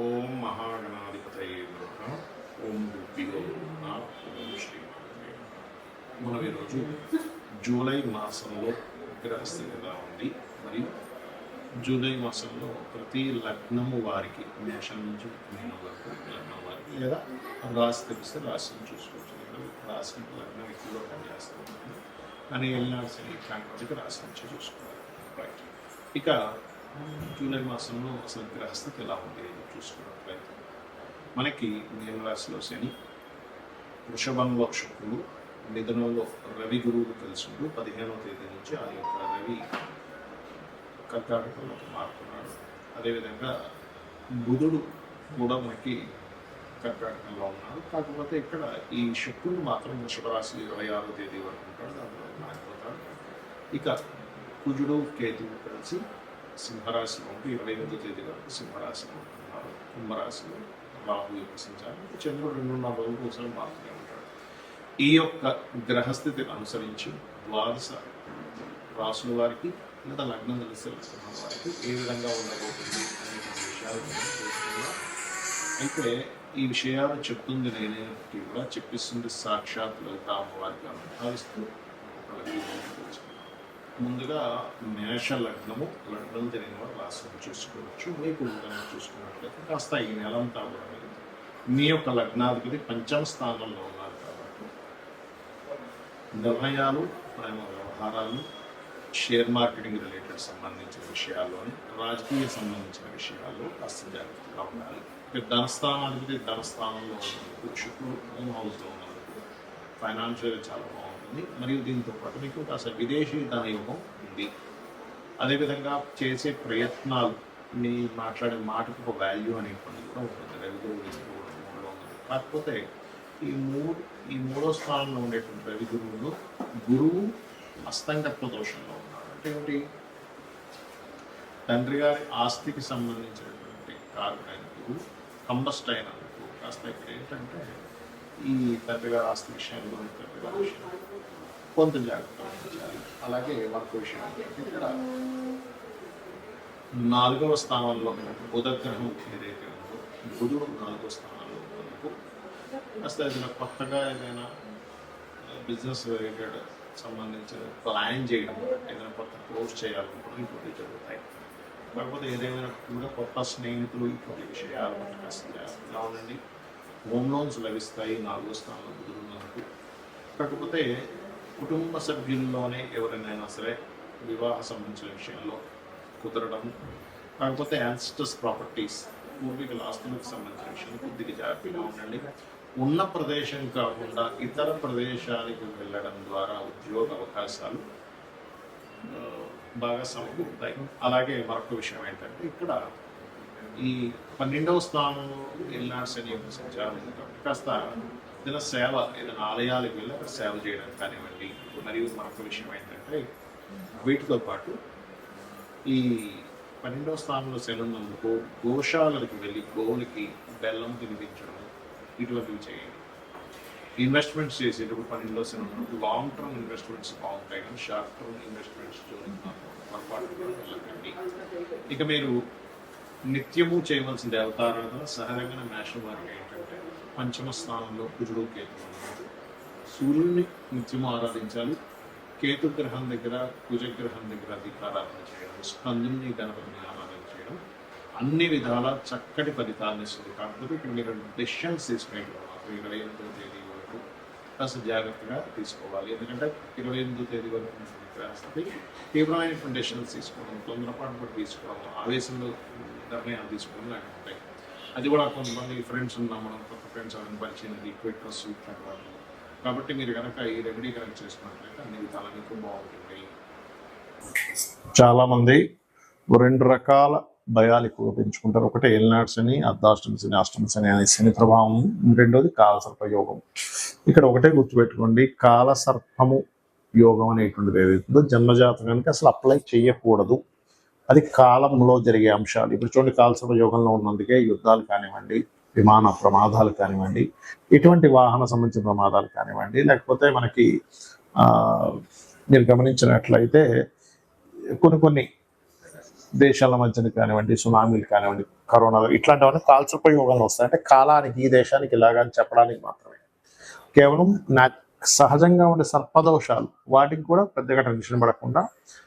ఓం మహాగణాధిపతయే నమః. ఓం ఓం శ్రీ మనం ఈరోజు జూలై మాసంలో గ్రహస్థితి ఎలా ఉంది? మరియు జూలై మాసంలో ప్రతి లగ్నము వారికి మేషం నుంచి మీనం వరకు లగ్నం వారికి లేదా రాశి తెలిస్తే రాశిని చూసుకోవచ్చు లేదా రాశి లగ్నం ఎక్కువగా పనిచేస్తుంది. కానీ వెళ్ళాల్సిన ఇట్లాంటి వాటికి రాశి నుంచి చూసుకోవాలి. రైట్ ఇక జూలై మాసంలో అసలు గ్రహస్థితి ఎలా ఉంది చూసుకున్నట్లయితే మనకి మేలరాశిలో శని వృషభంలో శుక్రుడు మిథునంలో రవి గురువులు కలిసిండు పదిహేనవ తేదీ నుంచి ఆ యొక్క రవి కర్కాటకంలోకి మారుతున్నాడు. అదేవిధంగా బుధుడు కూడా మనకి కర్కాటకంలో ఉన్నాడు. కాకపోతే ఇక్కడ ఈ శుక్రుడు మాత్రం వృషభ రాశి ఇరవై ఆరో తేదీ వరకు ఉంటాడు. అందులో మారిపోతాడు. ఇక కుజుడు కేతువు కలిసి సింహరాశిలో ఉంటూ ఇరవై ఎనిమిదో తేదీ వరకు సింహరాశిలో ఉంటున్నారు కుంభరాశిలో రాహు యొక్క సంచారం. చంద్రుడు రెండున్నర రోజులు ఒకసారి మారుతూనే ఉంటాడు. ఈ యొక్క గ్రహస్థితిని అనుసరించి ద్వాదశ రాసుల వారికి లేదా లగ్నం తెలిసే లక్షణం వారికి ఏ విధంగా ఉండబోతుంది అనే విషయాలు అయితే ఈ విషయాలు చెప్తుంది నేనేటి కూడా చెప్పిస్తుంది సాక్షాత్ లలిత వారికి అని ఒక ముందుగా మేష లగ్నము లగ్నం తెలియని వారు రాశిని చూసుకోవచ్చు మీకు కనుక చూసుకున్నట్లయితే కాస్త ఈ నెలంతా కూడా మీ యొక్క లగ్నాధిపతి పంచమ స్థానంలో ఉన్నారు కాబట్టి నిర్ణయాలు ప్రేమ వ్యవహారాలు షేర్ మార్కెటింగ్ రిలేటెడ్ సంబంధించిన విషయాల్లోని రాజకీయ సంబంధించిన విషయాల్లో కాస్త జాగ్రత్తగా ఉండాలి. ఇక ధనస్థానాధిపతి ధనస్థానంలో ఉన్నందుకు శుక్రుడు హోమ్ హౌస్లో ఉన్నందుకు ఫైనాన్షియల్ చాలా బాగుంది బాగుంటుంది మరియు దీంతో పాటు మీకు కాస్త విదేశీ ధనయోగం ఉంది. అదేవిధంగా చేసే ప్రయత్నాలు మీ మాట్లాడే మాటకు ఒక వాల్యూ పని కూడా ఉంటుంది. రవిగురువు మూడులో కాకపోతే ఈ మూడు ఈ మూడో స్థానంలో ఉండేటువంటి రవి గురువులు గురువు అస్తంగత్వ దోషంలో ఉన్నారు. అంటే ఏమిటి? తండ్రి గారి ఆస్తికి సంబంధించినటువంటి కారణమైన గురువు కంబస్ట్ అయినందుకు కాస్త ఇక్కడ ఏంటంటే ఈ తండ్రి గారి ఆస్తి విషయంలో తండ్రి గారి విషయంలో. వహించాలి అలాగే మరొక విషయం. ఇక్కడ నాలుగవ స్థానంలో బుధ గ్రహం ఏదైతే ఉందో బుధుడు నాలుగవ స్థానంలో ఉన్నందుకు కాస్త ఏదైనా కొత్తగా ఏదైనా బిజినెస్ రిలేటెడ్ సంబంధించిన ప్లాన్ చేయడం ఏదైనా కొత్త కోర్స్ చేయాలనుకుంటే ఇటువంటి జరుగుతాయి. కాకపోతే ఏదైనా కూడా కొత్త స్నేహితులు ఇటువంటి విషయాలు కాస్త ఉండండి. హోమ్ లోన్స్ లభిస్తాయి నాలుగో స్థానంలో బుధుడు ఉన్నందుకు కాకపోతే కుటుంబ సభ్యుల్లోనే ఎవరైనా సరే వివాహ సంబంధించిన విషయంలో కుదరడం కాకపోతే యాన్స్టర్స్ ప్రాపర్టీస్ పూర్వీకుల ఆస్తులకు సంబంధించిన విషయం కొద్దిగా జాగ్రత్తగా ఉండండి. ఉన్న ప్రదేశం కాకుండా ఇతర ప్రదేశానికి వెళ్ళడం ద్వారా ఉద్యోగ అవకాశాలు బాగా సమకూరుతాయి. అలాగే మరొక విషయం ఏంటంటే ఇక్కడ ఈ పన్నెండవ స్థానంలో ఎల్నాడు శని సంచారం కాబట్టి కాస్త ఏదైనా సేవ ఏదైనా ఆలయాలకు వెళ్ళి అక్కడ సేవ చేయడం కానివ్వండి మరియు మరొక విషయం ఏంటంటే వీటితో పాటు ఈ పన్నెండవ స్థానంలో శని ఉన్నందుకు గోశాలకి వెళ్ళి గోవులకి బెల్లం తినిపించడం ఇటువంటివి చేయండి. ఇన్వెస్ట్మెంట్స్ చేసేటప్పుడు పన్నెండో శని లాంగ్ టర్మ్ ఇన్వెస్ట్మెంట్స్ బాగుంటాయి. కానీ షార్ట్ టర్మ్ ఇన్వెస్ట్మెంట్స్ పొరపాటు వెళ్ళకండి. ఇక మీరు నిత్యము చేయవలసిన దేవతారాధన సహజంగా మేషం వారికి ఏంటంటే పంచమ స్థానంలో కుజుడు కేతు సూర్యుడిని నిత్యము ఆరాధించాలి. కేతు గ్రహం దగ్గర కుజగ్రహం దగ్గర దగ్గర అధికారాధన చేయడం స్కందుని గణపతిని ఆరాధన చేయడం అన్ని విధాల చక్కటి ఫలితాలను ఇస్తుంది. కాకపోతే ఇప్పుడు మీరు డెసిషన్స్ తీసుకునేటప్పుడు మాత్రం ఇరవై ఎనిమిదో తేదీ వరకు కాస్త జాగ్రత్తగా తీసుకోవాలి. ఎందుకంటే ఇరవై ఎనిమిదో తేదీ వరకు ఉన్నటువంటి గ్రహస్థితి తీవ్రమైనటువంటి డెసిషన్స్ తీసుకోవడం తొందరపాటు కూడా తీసుకోవడం ఆవేశంలో నిర్ణయాలు తీసుకోవడం నాకు ఉంటాయి. అది కూడా కొంతమంది ఫ్రెండ్స్ నమ్మడం కొత్త ఫ్రెండ్స్ ఎవరైనా పరిచయం ఈక్వెట్ ట్రస్ట్ ఇట్లాంటి కాబట్టి మీరు కనుక ఈ రెమెడీ కనుక చేసుకున్నట్లయితే అన్ని విధాలు మీకు బాగుంటుంది చాలామంది రెండు రకాల భయాలు ఎక్కువ పెంచుకుంటారు. ఒకటి ఏలినాడు అని అర్ధాష్టమి శని అష్టమి శని అనే శని ప్రభావం. రెండోది కాలసర్ప యోగం. ఇక్కడ ఒకటే గుర్తుపెట్టుకోండి కాలసర్పము యోగం అనేటువంటిది ఏదైతుందో జన్మజాతకానికి అసలు అప్లై చేయకూడదు. అది కాలంలో జరిగే అంశాలు. ఇప్పుడు చూడండి కాలసర్ప యోగంలో ఉన్నందుకే యుద్ధాలు కానివ్వండి విమాన ప్రమాదాలు కానివ్వండి ఇటువంటి వాహన సంబంధించిన ప్రమాదాలు కానివ్వండి లేకపోతే మనకి మీరు గమనించినట్లయితే కొన్ని కొన్ని దేశాల మధ్యన కానివ్వండి సునామీలు కానివ్వండి కరోనా ఇట్లాంటివన్నీ కాల్చపై యోగాలు వస్తాయి. అంటే కాలానికి ఈ దేశానికి ఇలాగా అని చెప్పడానికి మాత్రమే. కేవలం నా సహజంగా ఉండే సర్పదోషాలు వాటికి కూడా పెద్దగా టెన్షన్ పడకుండా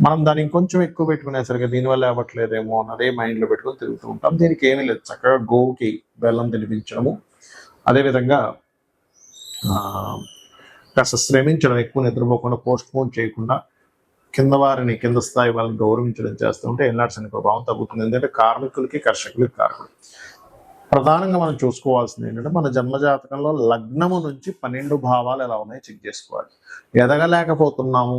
మనం దాన్ని ఇంకొంచెం ఎక్కువ పెట్టుకునేసరికి దీనివల్ల అవ్వట్లేదేమో అన్నదే మైండ్లో పెట్టుకొని తిరుగుతూ ఉంటాం. దీనికి ఏమీ లేదు. చక్కగా గోవుకి బెల్లం తినిపించడము. అదేవిధంగా కాస్త శ్రమించడం ఎక్కువ నిద్రపోకుండా పోస్ట్ పోన్ చేయకుండా కింద వారిని కింద స్థాయి వాళ్ళని గౌరవించడం చేస్తుంటే ఎల్నాడ్స్ అనే ప్రభావం తగ్గుతుంది. ఎందుకంటే కార్మికులకి కర్షకులకి కారణం. ప్రధానంగా మనం చూసుకోవాల్సింది ఏంటంటే మన జన్మజాతకంలో లగ్నము నుంచి పన్నెండు భావాలు ఎలా ఉన్నాయో చెక్ చేసుకోవాలి. ఎదగలేకపోతున్నాము.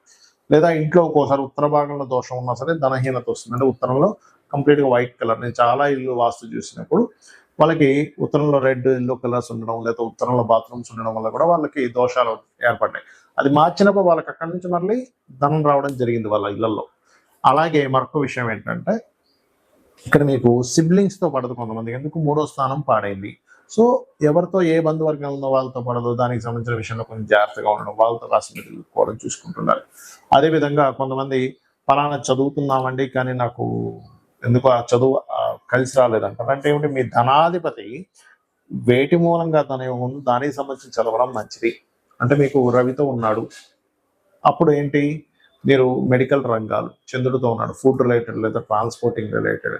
లేదా ఇంట్లో ఒక్కోసారి ఉత్తర భాగంలో దోషం ఉన్నా సరే ధనహీనత వస్తుంది. అంటే ఉత్తరంలో కంప్లీట్గా వైట్ కలర్ నేను చాలా ఇల్లు వాస్తు చూసినప్పుడు వాళ్ళకి ఉత్తరంలో రెడ్ ఎల్లో కలర్స్ ఉండడం లేదా ఉత్తరంలో బాత్రూమ్స్ ఉండడం వల్ల కూడా వాళ్ళకి దోషాలు ఏర్పడ్డాయి. అది మార్చినప్పుడు వాళ్ళకి అక్కడి నుంచి మళ్ళీ ధనం రావడం జరిగింది వాళ్ళ ఇళ్ళలో. అలాగే మరొక విషయం ఏంటంటే ఇక్కడ మీకు సిబ్లింగ్స్తో పడదు కొంతమంది ఎందుకు? మూడో స్థానం పాడైంది. సో ఎవరితో ఏ బంధువర్గం ఉందో వాళ్ళతో పడదు దానికి సంబంధించిన విషయంలో కొంచెం జాగ్రత్తగా ఉండడం. వాళ్ళతో రాసిన తెలుసుకోవడం చూసుకుంటున్నారు. అదేవిధంగా కొంతమంది ఫలానా చదువుతున్నామండి కానీ నాకు ఎందుకు ఆ చదువు కలిసి రాలేదంటారు. అంటే ఏమిటి? మీ ధనాధిపతి వేటి మూలంగా తన ఉంది దానికి సంబంధించి చదవడం మంచిది. అంటే మీకు రవితో ఉన్నాడు. అప్పుడు ఏంటి? మీరు మెడికల్ రంగాలు చంద్రుడితో ఉన్నాడు. ఫుడ్ రిలేటెడ్ లేదా ట్రాన్స్పోర్టింగ్ రిలేటెడ్.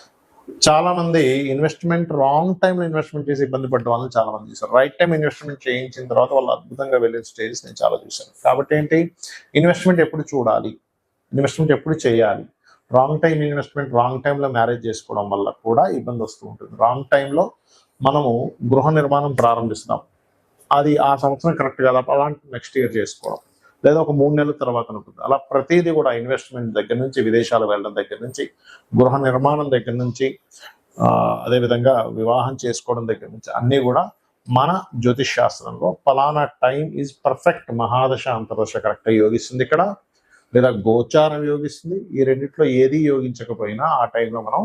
చాలా మంది ఇన్వెస్ట్మెంట్ రాంగ్ టైంలో ఇన్వెస్ట్మెంట్ చేసి ఇబ్బంది పడ్డ వాళ్ళని చాలా మంది చూసారు రైట్ టైం ఇన్వెస్ట్మెంట్ చేయించిన తర్వాత వాళ్ళు అద్భుతంగా వెళ్ళిన స్టేజెస్ నేను చాలా చూశాను. కాబట్టి ఏంటి? ఇన్వెస్ట్మెంట్ ఎప్పుడు చూడాలి? ఇన్వెస్ట్మెంట్ ఎప్పుడు చేయాలి? రాంగ్ టైం ఇన్వెస్ట్మెంట్ రాంగ్ టైంలో మ్యారేజ్ చేసుకోవడం వల్ల కూడా ఇబ్బంది వస్తూ ఉంటుంది. రాంగ్ టైంలో మనము గృహ నిర్మాణం ప్రారంభిస్తాం అది ఆ సంవత్సరం కరెక్ట్ కదా. అలాంటి నెక్స్ట్ ఇయర్ చేసుకోవడం. లేదా ఒక మూడు నెలల తర్వాత ఉంటుంది అలా ప్రతిదీ కూడా ఇన్వెస్ట్మెంట్ దగ్గర నుంచి విదేశాలు వెళ్ళడం దగ్గర నుంచి గృహ నిర్మాణం దగ్గర నుంచి అదేవిధంగా వివాహం చేసుకోవడం దగ్గర నుంచి అన్నీ కూడా మన జ్యోతిష్ శాస్త్రంలో ఫలానా టైం ఈజ్ పర్ఫెక్ట్ మహాదశ అంతర్దశ కరెక్ట్గా యోగిస్తుంది ఇక్కడ. లేదా గోచారం యోగిస్తుంది. ఈ రెండిట్లో ఏది యోగించకపోయినా ఆ టైంలో మనం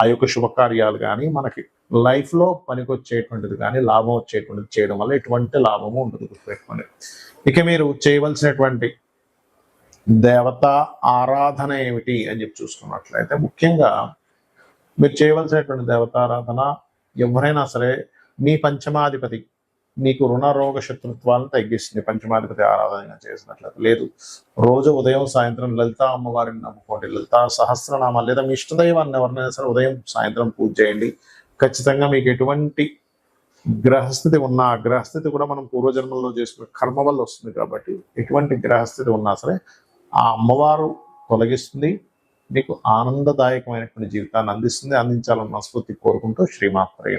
ఆ యొక్క శుభకార్యాలు కానీ మనకి లైఫ్లో పనికొచ్చేటువంటిది కానీ లాభం వచ్చేటువంటిది చేయడం వల్ల ఎటువంటి లాభము ఉండదు గుర్తుపెట్టుకోండి. ఇక మీరు చేయవలసినటువంటి దేవత ఆరాధన ఏమిటి అని చెప్పి చూసుకున్నట్లయితే ముఖ్యంగా మీరు చేయవలసినటువంటి దేవతారాధన ఎవరైనా సరే మీ పంచమాధిపతి మీకు రుణ రోగ శత్రుత్వాలను తగ్గిస్తుంది. పంచమాధిపతి ఆరాధన చేసినట్లయితే లేదు. రోజు ఉదయం సాయంత్రం లలిత అమ్మవారిని నమ్ముకోండి. లలిత సహస్రనామాలు లేదా మీ ఇష్టదైవాన్ని ఎవరినైనా సరే ఉదయం సాయంత్రం పూజ చేయండి. ఖచ్చితంగా మీకు ఎటువంటి గ్రహస్థితి ఉన్నా ఆ గ్రహస్థితి కూడా మనం పూర్వజన్మల్లో చేసుకున్న కర్మ వల్ల వస్తుంది కాబట్టి ఎటువంటి గ్రహస్థితి ఉన్నా సరే ఆ అమ్మవారు తొలగిస్తుంది మీకు ఆనందదాయకమైనటువంటి జీవితాన్ని అందిస్తుంది. అందించాలన్న మనస్ఫూర్తి కోరుకుంటూ శ్రీమాత్రే